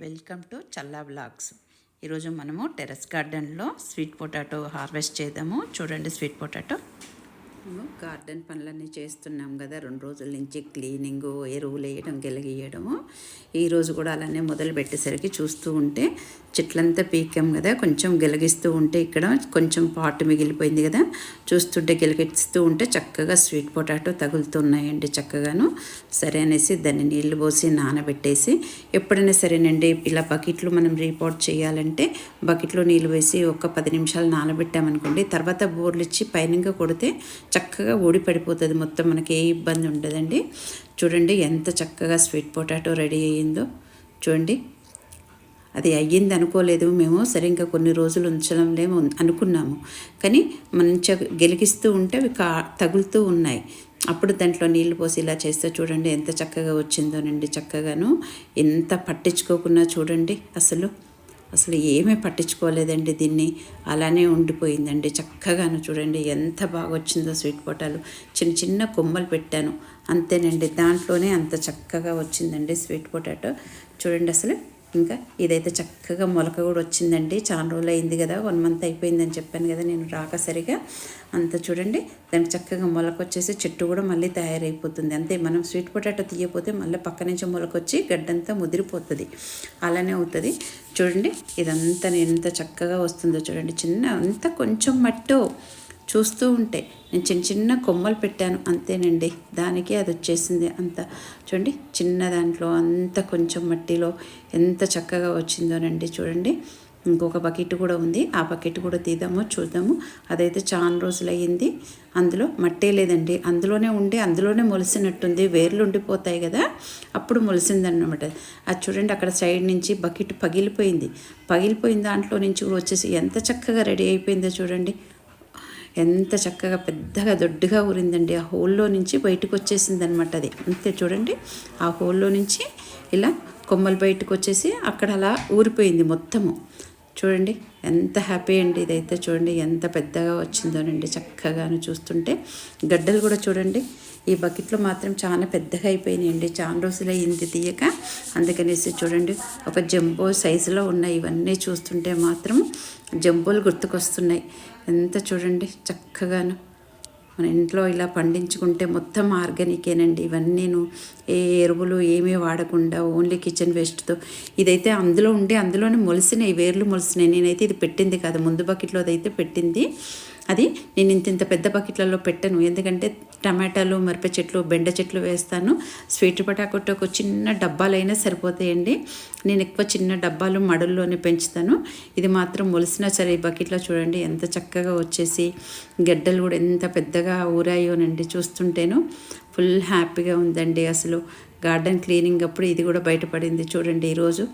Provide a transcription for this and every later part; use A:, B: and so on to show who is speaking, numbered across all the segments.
A: Welcome to Challa blogs ఈరోజు మనము terrace గార్డెన్లో స్వీట్ పొటాటో హార్వెస్ట్ చేద్దాము. చూడండి స్వీట్ పొటాటో. గార్డెన్ పనులన్నీ చేస్తున్నాం కదా. రెండు రోజుల నుంచి క్లీనింగ్ ఎరువులు వేయడం గెలిగియడము ఈరోజు కూడా అలానే మొదలు పెట్టేసరికి చూస్తూ ఉంటే చెట్లంతా పీకాం కదా. కొంచెం గెలిగిస్తూ ఉంటే ఇక్కడ కొంచెం పాటు మిగిలిపోయింది కదా. చూస్తుంటే గెలిగిస్తూ ఉంటే చక్కగా స్వీట్ పొటాటో తగులుతున్నాయండి చక్కగాను. సరే అనేసి దాన్ని నీళ్ళు పోసి నానబెట్టేసి ఎప్పుడైనా సరేనండి ఇలా బకెట్లు మనం రీపోర్ట్ చేయాలంటే బకెట్లో నీళ్ళు వేసి ఒక పది నిమిషాలు నానబెట్టామనుకోండి తర్వాత బోర్లు ఇచ్చి పైనంగా కొడితే చక్కగా ఊడి పడిపోతుంది. మొత్తం మనకి ఏ ఇబ్బంది ఉండదండి. చూడండి ఎంత చక్కగా స్వీట్ పొటాటో రెడీ అయ్యిందో. చూడండి. అది అయ్యింది అనుకోలేదు. మేము సరే ఇంకా కొన్ని రోజులు ఉంచడంలేమో అనుకున్నాము. కానీ మంచిగా గెలిగిస్తూ ఉంటే అవి కా తగులుతూ ఉన్నాయి. అప్పుడు దాంట్లో నీళ్ళు పోసి ఇలా చేస్తే చూడండి ఎంత చక్కగా వచ్చిందోనండి చక్కగాను. ఎంత పట్టించుకోకుండా చూడండి అసలు. అసలు ఏమీ పట్టించుకోలేదండి దీన్ని. అలానే ఉండిపోయిందండి. చక్కగాను చూడండి ఎంత బాగా వచ్చిందో స్వీట్ పొటాలు. చిన్న చిన్న కొమ్మలు పెట్టాను. అంతేనండి. దాంట్లోనే అంత చక్కగా వచ్చిందండి స్వీట్ పొటాటో. చూడండి అసలు ఇంకా ఇదైతే చక్కగా మొలక కూడా వచ్చిందండి. చాలా రోజులు అయింది కదా వన్ మంత్ అయిపోయిందని చెప్పాను కదా నేను రాక సరిగా. అంత చూడండి దానికి చక్కగా మొలక వచ్చేసి చెట్టు కూడా మళ్ళీ తయారైపోతుంది. అంతే మనం స్వీట్ పొటాటో తీయపోతే మళ్ళీ పక్క నుంచి మొలకొచ్చి గడ్డంతా ముదిరిపోతుంది. అలానే అవుతుంది. చూడండి ఇదంతా ఎంత చక్కగా వస్తుందో చూడండి. చిన్న అంత కొంచెం మట్టు. చూస్తూ ఉంటే నేను చిన్న చిన్న కొమ్మలు పెట్టాను. అంతేనండి. దానికి అది వచ్చేసింది అంత. చూడండి చిన్న దాంట్లో అంత కొంచెం మట్టిలో ఎంత చక్కగా వచ్చిందోనండి చూడండి. ఇంకొక బకెట్ కూడా ఉంది. ఆ బకెట్ కూడా తీద్దాము చూద్దాము. అదైతే చాలా రోజులు అయ్యింది అందులో మట్టే లేదండి. అందులోనే ఉండి అందులోనే మొలిసినట్టుంది. వేర్లు ఉండిపోతాయి కదా అప్పుడు మొలిసిందన్నమాట. అది చూడండి అక్కడ సైడ్ నుంచి బకెట్ పగిలిపోయింది. పగిలిపోయిన దాంట్లో నుంచి కూడా వచ్చేసి ఎంత చక్కగా రెడీ అయిపోయిందో చూడండి. ఎంత చక్కగా పెద్దగా దొడ్డుగా ఊరిందండి. ఆ హోల్లో నుంచి బయటకు వచ్చేసింది అనమాట అది. అంతే చూడండి. ఆ హోల్లో నుంచి ఇలా కొమ్మలు బయటకు వచ్చేసి అక్కడ అలా ఊరిపోయింది మొత్తము. చూడండి ఎంత హ్యాపీ అండి ఇదైతే చూడండి. ఎంత పెద్దగా వచ్చిందోనండి చక్కగాను చూస్తుంటే. గడ్డలు కూడా చూడండి. ఈ బకెట్లో మాత్రం చాలా పెద్దగా అయిపోయినాయండి. చాలా రోజులు అయింది తీయక. అందుకనేసి చూడండి ఒక జంబో సైజులో ఉన్నాయి. ఇవన్నీ చూస్తుంటే మాత్రం జంబోలు గుర్తుకొస్తున్నాయి. ఎంత చూడండి చక్కగాను. మన ఇంట్లో ఇలా పండించుకుంటే మొత్తం ఆర్గానికేనండి. ఇవన్నీను ఏ ఎరువులు ఏమీ వాడకుండా ఓన్లీ కిచెన్ వేస్ట్తో. ఇదైతే అందులో ఉండే అందులోనే మొలిసినాయి వేర్లు మొలిసినాయి. నేనైతే ఇది పెట్టింది కాదు ముందు బకెట్లో అదైతే పెట్టింది. అది నేను ఇంత ఇంత పెద్ద బకెట్లలో పెట్టను. ఎందుకంటే టమాటాలు మిరప చెట్లు బెండ చెట్లు వేస్తాను. స్వీట్ పొటాటో ఒక చిన్న డబ్బాలైనా సరిపోతాయండి. నేను ఎక్కువ చిన్న డబ్బాలు మడుల్లోనే పెంచుతాను. ఇది మాత్రం మొలిసినా సరే ఈ బకెట్లో చూడండి ఎంత చక్కగా వచ్చేసి గడ్డలు కూడా ఎంత పెద్దగా ఊరాయోనండి చూస్తుంటేను ఫుల్ హ్యాపీగా ఉందండి అసలు. గార్డెన్ క్లీనింగ్ అప్పుడు ఇది కూడా బయటపడింది చూడండి ఈరోజు.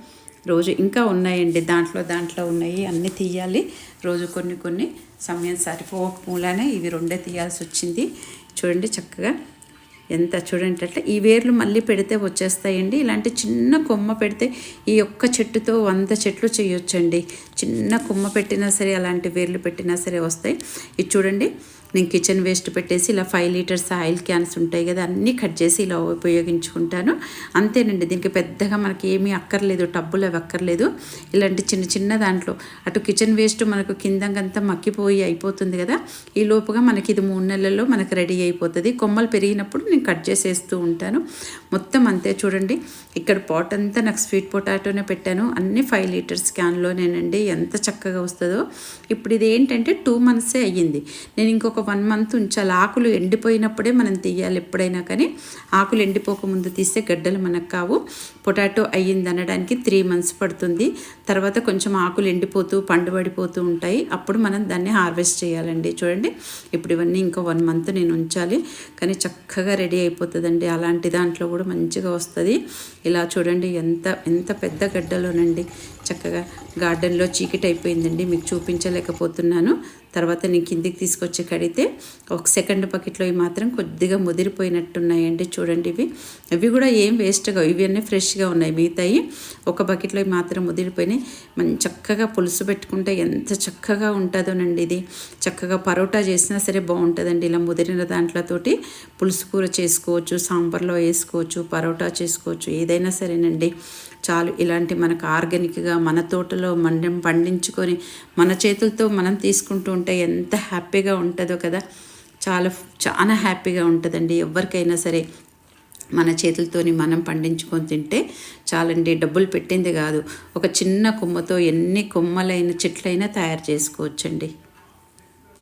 A: రోజు ఇంకా ఉన్నాయండి. దాంట్లో దాంట్లో ఉన్నాయి. అన్నీ తీయాలి. రోజు కొన్ని కొన్ని సమయం సరిపోక మూలానే ఇవి రెండే తీయాల్సి వచ్చింది. చూడండి చక్కగా ఎంత చూడండి అట్లా ఈ వేర్లు మళ్ళీ పెడితే వచ్చేస్తాయండి. ఇలాంటి చిన్న కొమ్మ పెడితే ఈ ఒక్క చెట్టుతో వంద చెట్లు చేయొచ్చండి. చిన్న కొమ్మ పెట్టినా సరే అలాంటి వేర్లు పెట్టినా సరే వస్తాయి. ఇది చూడండి. నేను కిచెన్ వేస్ట్ పెట్టేసి ఇలా ఫైవ్ లీటర్స్ ఆయిల్ క్యాన్స్ ఉంటాయి కదా అన్నీ కట్ చేసి ఇలా ఉపయోగించుకుంటాను. అంతేనండి దీనికి పెద్దగా మనకి ఏమీ అక్కర్లేదు టబ్బులు అవి అక్కర్లేదు. ఇలాంటి చిన్న చిన్న దాంట్లో అటు కిచెన్ వేస్ట్ మనకు కిందంతా మక్కిపోయి అయిపోతుంది కదా ఈ లోపుగా మనకి ఇది మూడు నెలల్లో మనకు రెడీ అయిపోతుంది. కొమ్మలు పెరిగినప్పుడు నేను కట్ చేసేస్తూ ఉంటాను. మొత్తం అంతే చూడండి ఇక్కడ పాట్ అంతా నాకు స్వీట్ పొటాటోనే పెట్టాను. అన్ని ఫైవ్ లీటర్స్ క్యాన్లోనేనండి ఎంత చక్కగా వస్తుందో. ఇప్పుడు ఇది ఏంటంటే టూ మంత్సే అయ్యింది. నేను ఇంకొక వన్ మంత్ ఉంచాలి. ఆకులు ఎండిపోయినప్పుడే మనం తీయాలి ఎప్పుడైనా కానీ. ఆకులు ఎండిపోకముందు తీస్తే గడ్డలు మనకు కావు. పొటాటో అయ్యింది అనడానికి త్రీ మంత్స్ పడుతుంది. తర్వాత కొంచెం ఆకులు ఎండిపోతూ పండు పడిపోతూ ఉంటాయి. అప్పుడు మనం దాన్ని హార్వెస్ట్ చేయాలండి. చూడండి. ఇప్పుడు ఇవన్నీ ఇంకా వన్ మంత్ నేను ఉంచాలి. కానీ చక్కగా రెడీ అయిపోతుందండి. అలాంటి దాంట్లో కూడా మంచిగా వస్తుంది. ఇలా చూడండి ఎంత ఎంత పెద్ద గడ్డలోనండి. చక్కగా గార్డెన్లో చీకటి అయిపోయిందండి. మీకు చూపించలేకపోతున్నాను. తర్వాత నేను కిందికి తీసుకొచ్చి కడిగితే ఒక సెకండ్ బకెట్లో ఇవి మాత్రం కొద్దిగా ముదిరిపోయినట్టున్నాయండి చూడండి ఇవి. ఇవి కూడా ఏం వేస్ట్గా ఇవన్నీ ఫ్రెష్గా ఉన్నాయి. మిగతాయి ఒక బకెట్లో మాత్రం ముదిరిపోయినాయి. మంచి చక్కగా పులుసు పెట్టుకుంటే ఎంత చక్కగా ఉంటుందోనండి ఇది. చక్కగా పరోటా చేసినా సరే బాగుంటుందండి. ఇలా ముదిరిన దాంట్లతోటి పులుసు కూర చేసుకోవచ్చు సాంబార్లో వేసుకోవచ్చు పరోటా చేసుకోవచ్చు ఏదైనా సరేనండి. చాలు ఇలాంటి మనకు ఆర్గానిక్గా మన తోటలో మనం పండించుకొని మన చేతులతో మనం తీసుకుంటూ ఉంటే ఎంత హ్యాపీగా ఉంటుందో కదా. చాలా చాలా హ్యాపీగా ఉంటుందండి. ఎవరికైనా సరే మన చేతులతోని మనం పండించుకొని తింటే చాలండి. డబ్బులు పెట్టింది కాదు. ఒక చిన్న కొమ్మతో ఎన్ని కొమ్మలైన చెట్లైనా తయారు చేసుకోవచ్చండి.